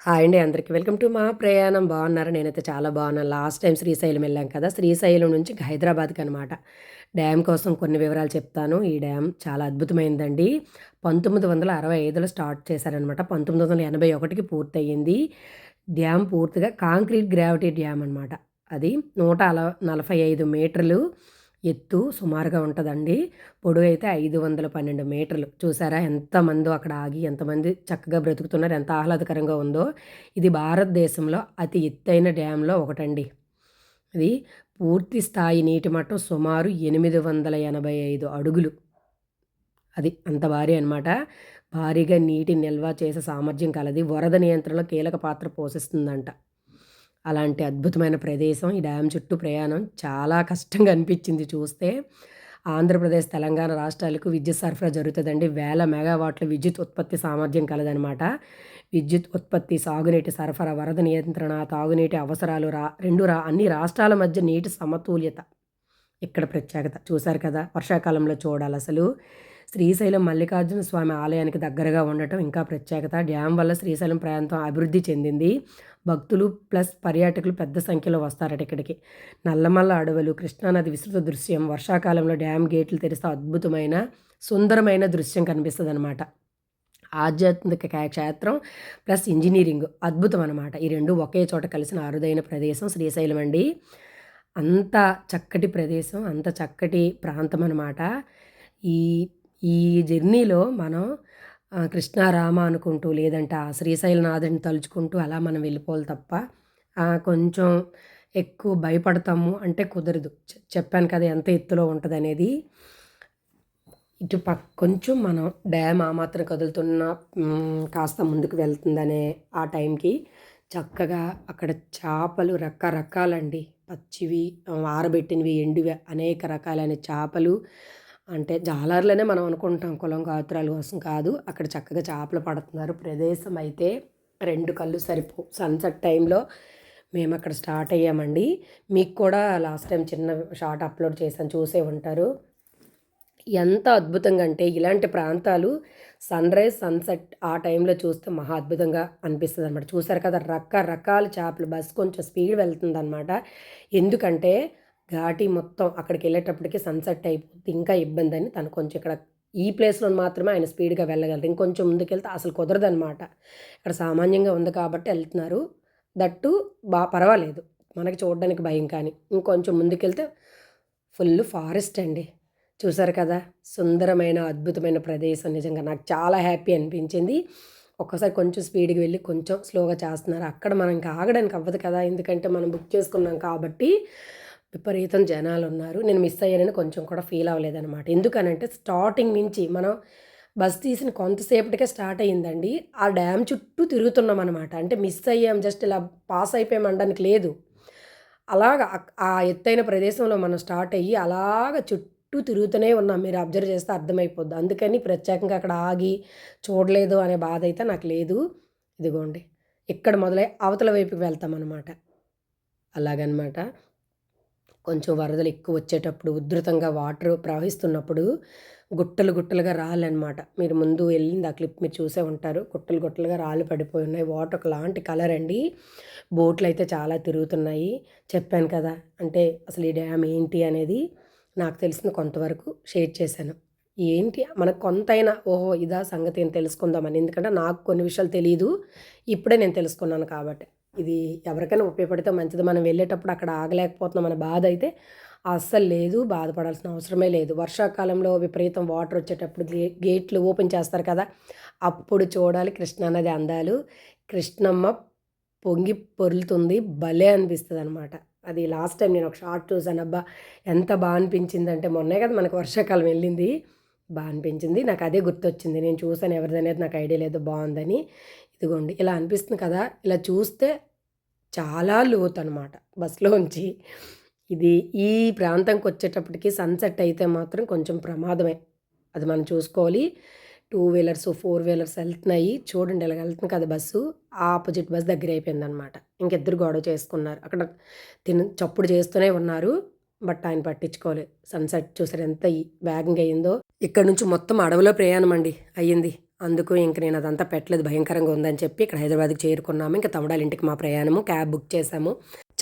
Hi అండి అందరికీ. Welcome to మా ప్రయాణం. బాగున్నారు? నేనైతే చాలా బాగున్నాను. లాస్ట్ టైం శ్రీశైలం వెళ్ళాం కదా? శ్రీశైలం నుంచి హైదరాబాద్కి అనమాట డ్యామ్ కోసం కొన్ని వివరాలు చెప్తాను. ఈ డ్యామ్ చాలా అద్భుతమైందండి. పంతొమ్మిది వందల అరవై ఐదులో స్టార్ట్ చేశారనమాట పంతొమ్మిది వందల ఎనభై ఒకటికి పూర్తయింది డ్యామ్ పూర్తిగా కాంక్రీట్ గ్రావిటీ డ్యామ్ అనమాట అది నూట అల నలభై ఐదు మీటర్లు. ఎత్తు సుమారుగా ఉంటుందండి. పొడవు అయితే ఐదు వందల పన్నెండు మీటర్లు. చూసారా ఎంతమందో అక్కడ ఆగి ఎంతమంది చక్కగా బ్రతుకుతున్నారు ఎంత ఆహ్లాదకరంగా ఉందో. ఇది భారతదేశంలో అతి ఎత్తైన డ్యాంలో ఒకటండి. ఇది పూర్తి స్థాయి నీటి మట్టం సుమారు ఎనిమిది వందల ఎనభై ఐదు అడుగులు. అది అంత భారీ అనమాట భారీగా నీటి నిల్వ చేసే సామర్థ్యం కలది. వరద నియంత్రణలో కీలక పాత్ర పోషిస్తుందంట. అలాంటి అద్భుతమైన ప్రదేశం. ఈ డ్యామ్ చుట్టూ ప్రయాణం చాలా కష్టంగా అనిపించింది చూస్తే. ఆంధ్రప్రదేశ్ తెలంగాణ రాష్ట్రాలకు విద్యుత్ సరఫరా జరుగుతుందండి. వేల మెగావాట్ల విద్యుత్ ఉత్పత్తి సామర్థ్యం కలదనమాట విద్యుత్ ఉత్పత్తి సాగునీటి సరఫరా వరద నియంత్రణ తాగునీటి అవసరాలు రా రెండు రా అన్ని రాష్ట్రాల మధ్య నీటి సమతుల్యత. ఇక్కడ ప్రత్యేకత. చూశారు కదా? వర్షాకాలంలో చూడాలి అసలు శ్రీశైలం మల్లికార్జున స్వామి ఆలయానికి దగ్గరగా ఉండటం ఇంకా ప్రత్యేకత. డ్యామ్ వల్ల శ్రీశైలం ప్రాంతం అభివృద్ధి చెందింది. భక్తులు ప్లస్ పర్యాటకులు పెద్ద సంఖ్యలో వస్తారట ఇక్కడికి. నల్లమల్ల అడవులు కృష్ణానది విస్తృత దృశ్యం వర్షాకాలంలో డ్యామ్ గేట్లు తెరిస్తే అద్భుతమైన సుందరమైన దృశ్యం కనిపిస్తుంది అనమాట ఆధ్యాత్మిక క్షేత్రం ప్లస్ ఇంజనీరింగ్ అద్భుతం అనమాట ఈ రెండు ఒకే చోట కలిసిన అరుదైన ప్రదేశం శ్రీశైలం అండి. అంత చక్కటి ప్రదేశం అంత చక్కటి ప్రాంతం అనమాట ఈ ఈ జర్నీలో మనం కృష్ణారామ అనుకుంటూ లేదంటే ఆ శ్రీశైలనాథుని తలుచుకుంటూ అలా మనం వెళ్ళిపోవాలి తప్ప కొంచెం ఎక్కువ భయపడతాము అంటే కుదరదు. చెప్పాను కదా ఎంత ఎత్తులో ఉంటుంది అనేది ఇటు పక్క కొంచెం మనం డ్యామ్ ఆ మాత్రం కదులుతున్న కాస్త ముందుకు వెళ్తుందనే ఆ టైంకి చక్కగా అక్కడ చేపలు రకరకాలండి. పచ్చివి ఆరబెట్టినవి ఎండివి అనేక రకాలైన చేపలు అంటే జాలర్లనే మనం అనుకుంటాం కులం గాత్రాల కోసం కాదు. అక్కడ చక్కగా చేపలు పడుతున్నారు. ప్రదేశం అయితే రెండు కళ్ళు సరిపో సన్సెట్ టైంలో మేము అక్కడ స్టార్ట్ అయ్యామండి. మీకు కూడా లాస్ట్ టైం చిన్న షార్ట్ అప్లోడ్ చేశాను. చూసే ఉంటారు. ఎంత అద్భుతంగా అంటే ఇలాంటి ప్రాంతాలు సన్ రైజ్ సన్సెట్ ఆ టైంలో చూస్తే మహా అద్భుతంగా అనిపిస్తుంది అనమాట చూసారు కదా రకరకాల చేపలు బస్ కొంచెం స్పీడ్ వెళ్తుంది అనమాట ఎందుకంటే ఘాటి మొత్తం అక్కడికి వెళ్ళేటప్పటికి సన్సెట్ అయిపోతుంది ఇంకా ఇబ్బంది అని తను కొంచెం ఇక్కడ ఈ ప్లేస్లో మాత్రమే ఆయన స్పీడ్గా వెళ్ళగలరు. ఇంకొంచెం ముందుకెళ్తే అసలు కుదరదనమాట ఇక్కడ సామాన్యంగా ఉంది కాబట్టి వెళ్తున్నారు. దట్టు బా పర్వాలేదు. మనకి చూడడానికి భయం కానీ ఇంకొంచెం ముందుకెళ్తే ఫుల్ ఫారెస్ట్ అండి. చూసారు కదా? సుందరమైన అద్భుతమైన ప్రదేశం నిజంగా. నాకు చాలా హ్యాపీ అనిపించింది. ఒక్కసారి కొంచెం స్పీడ్కి వెళ్ళి కొంచెం స్లోగా చేస్తున్నారు. అక్కడ మనం ఇంకా ఆగడానికి అవ్వదు కదా? ఎందుకంటే మనం బుక్ చేసుకున్నాం కాబట్టి విపరీతం జనాలు ఉన్నారు నేను మిస్ అయ్యానని కొంచెం కూడా ఫీల్ అవ్వలేదన్నమాట. ఎందుకనంటే స్టార్టింగ్ నుంచి మనం బస్ తీసిన కొంతసేపటికే స్టార్ట్ అయ్యిందండి. ఆ డ్యామ్ చుట్టూ తిరుగుతున్నాం అనమాట అంటే మిస్ అయ్యాం జస్ట్ ఇలా పాస్ అయిపోయామనడానికి లేదు. అలాగ ఆ ఎత్తైన ప్రదేశంలో మనం స్టార్ట్ అయ్యి అలాగ చుట్టూ తిరుగుతూనే ఉన్నాం. మీరు అబ్జర్వ్ చేస్తే అర్థమైపోద్ది. అందుకని ప్రత్యేకంగా అక్కడ ఆగి చూడలేదు అనే బాధ అయితే నాకు లేదు. ఇదిగోండి. ఇక్కడ మొదలై అవతల వైపుకి వెళ్తామన్నమాట. అలాగనమాట కొంచెం వరదలు ఎక్కువ వచ్చేటప్పుడు ఉధృతంగా వాటర్ ప్రవహిస్తున్నప్పుడు గుట్టలు గుట్టలుగా రాళ్ళనమాట. మీరు ముందు వెళ్ళింది ఆ క్లిప్ మీరు చూసే ఉంటారు. గుట్టలు గుట్టలుగా రాళ్ళు పడిపోయి ఉన్నాయి. వాటర్ ఒకలాంటి కలర్ అండి. బోట్లు అయితే చాలా తిరుగుతున్నాయి. చెప్పాను కదా! అంటే అసలు ఈ డ్యామ్ ఏంటి అనేది నాకు తెలిసిన కొంతవరకు షేర్ చేశాను. ఏంటి? మనకు కొంతైనా ఓహో ఇదా సంగతి అని తెలుసుకుందామని. ఎందుకంటే నాకు కొన్ని విషయాలు తెలియదు ఇప్పుడే నేను తెలుసుకున్నాను కాబట్టి. ఇది ఎవరికైనా ఉపయోగపడితే మంచిది. మనం వెళ్ళేటప్పుడు అక్కడ ఆగలేకపోతున్నాం అనే బాధ అయితే అస్సలు లేదు బాధపడాల్సిన అవసరమే లేదు. వర్షాకాలంలో విపరీతం వాటర్ వచ్చేటప్పుడు గేట్లు ఓపెన్ చేస్తారు కదా అప్పుడు చూడాలి కృష్ణానది అందాలు. కృష్ణమ్మ పొంగి పొరులుతుంది భలే అనిపిస్తుంది అనమాట అది లాస్ట్ టైం నేను ఒక షార్ట్ చూసాను అబ్బా ఎంత బాగా అనిపించింది అంటే మొన్నే కదా మనకు వర్షాకాలం వెళ్ళింది. బాగా అనిపించింది. నాకు అదే గుర్తొచ్చింది. నేను చూసాను ఎవరిదనేది నాకు ఐడియా లేదు బాగుందని. ఇదిగోండి ఇలా అనిపిస్తుంది కదా ఇలా చూస్తే చాలా లోతు అనమాట బస్లోంచి. ఇది ఈ ప్రాంతంకి వచ్చేటప్పటికి సన్సెట్ అయితే మాత్రం కొంచెం ప్రమాదమే. అది మనం చూసుకోవాలి. టూ వీలర్స్ ఫోర్ వీలర్స్ వెళ్తున్నాయి చూడండి ఇలా వెళ్తుంది కదా బస్సు. ఆపోజిట్ బస్ దగ్గర అయిపోయింది అనమాట ఇంకిద్దరు గొడవ చేసుకున్నారు. అక్కడ తిన చప్పుడు చేస్తూనే ఉన్నారు. బట్ ఆయన పట్టించుకోలేదు. సన్సెట్ చూసారు ఎంత వేగంగా అయ్యిందో. ఇక్కడ నుంచి మొత్తం అడవిలో ప్రయాణం అండి అయ్యింది. అందుకు ఇంక నేను అదంతా పెట్టలేదు. భయంకరంగా ఉందని చెప్పి ఇక్కడ హైదరాబాద్కి చేరుకున్నాము. ఇంకా తమ్ముడాల ఇంటికి మా ప్రయాణము క్యాబ్ బుక్ చేసాము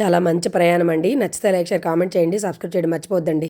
చాలా మంచి ప్రయాణం అండి నచ్చితే లైక్ షేర్ కామెంట్ చేయండి. సబ్స్క్రైబ్ చేయడం మర్చిపోద్దండి